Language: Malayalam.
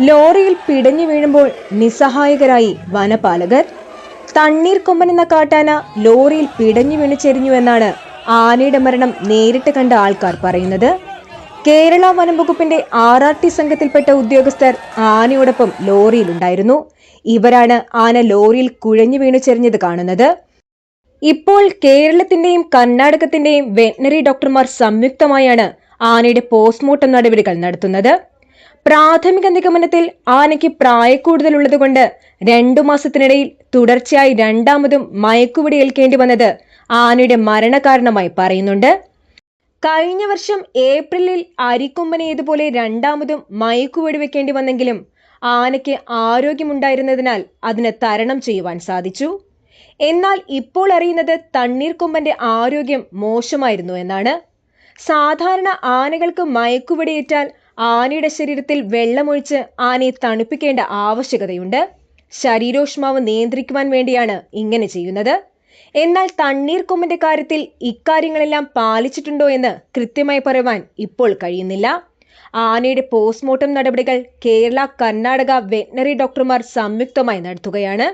ലോറിയിൽ പിടഞ്ഞു വീഴുമ്പോൾ നിസ്സഹായകരായി വനപാലകർ. തണ്ണീർ കൊമ്പൻ എന്ന കാട്ടാന ലോറിയിൽ പിടഞ്ഞു വീണ് ചെരിഞ്ഞു എന്നാണ് ആനയുടെ മരണം നേരിട്ട് കണ്ട ആൾക്കാർ പറയുന്നത്. കേരള വനം വകുപ്പിന്റെ ആർ ആർ ടി സംഘത്തിൽപ്പെട്ട ഉദ്യോഗസ്ഥർ ആനയോടൊപ്പം ലോറിയിലുണ്ടായിരുന്നു ഇവരാണ് ആന ലോറിയിൽ കുഴഞ്ഞു വീണു കാണുന്നത്. ഇപ്പോൾ കേരളത്തിന്റെയും കർണാടകത്തിന്റെയും വെറ്റിനറി ഡോക്ടർമാർ സംയുക്തമായാണ് ആനയുടെ പോസ്റ്റ്മോർട്ടം നടപടികൾ നടത്തുന്നത്. പ്രാഥമിക നിഗമനത്തിൽ ആനയ്ക്ക് പ്രായക്കൂടുതലുള്ളതുകൊണ്ട് രണ്ടു മാസത്തിനിടയിൽ തുടർച്ചയായി രണ്ടാമതും മയക്കുപിടി ഏൽക്കേണ്ടി വന്നത് ആനയുടെ മരണകാരണമായി പറയുന്നുണ്ട്. കഴിഞ്ഞ വർഷം ഏപ്രിലിൽ അരിക്കൊമ്പനെ ഇതുപോലെ രണ്ടാമതും മയക്കുവെടി വെക്കേണ്ടി വന്നെങ്കിലും ആനയ്ക്ക് ആരോഗ്യമുണ്ടായിരുന്നതിനാൽ അതിന് തരണം ചെയ്യുവാൻ സാധിച്ചു. എന്നാൽ ഇപ്പോൾ അറിയുന്നത് തണ്ണീർക്കൊമ്പന്റെ ആരോഗ്യം മോശമായിരുന്നു എന്നാണ്. സാധാരണ ആനകൾക്ക് മയക്കുവെടിയേറ്റാൽ ആനയുടെ ശരീരത്തിൽ വെള്ളമൊഴിച്ച് ആനയെ തണുപ്പിക്കേണ്ട ആവശ്യകതയുണ്ട്. ശരീരോഷ്മാവ് നിയന്ത്രിക്കുവാൻ വേണ്ടിയാണ് ഇങ്ങനെ ചെയ്യുന്നത്. എന്നാൽ തണ്ണീർ കൊമ്പിന്റെ കാര്യത്തിൽ ഇക്കാര്യങ്ങളെല്ലാം പാലിച്ചിട്ടുണ്ടോ എന്ന് കൃത്യമായി പറയുവാൻ ഇപ്പോൾ കഴിയുന്നില്ല. ആനയുടെ പോസ്റ്റ്മോർട്ടം നടപടികൾ കേരള കർണാടക വെറ്റിനറി ഡോക്ടർമാർ സംയുക്തമായി നടത്തുകയാണ്.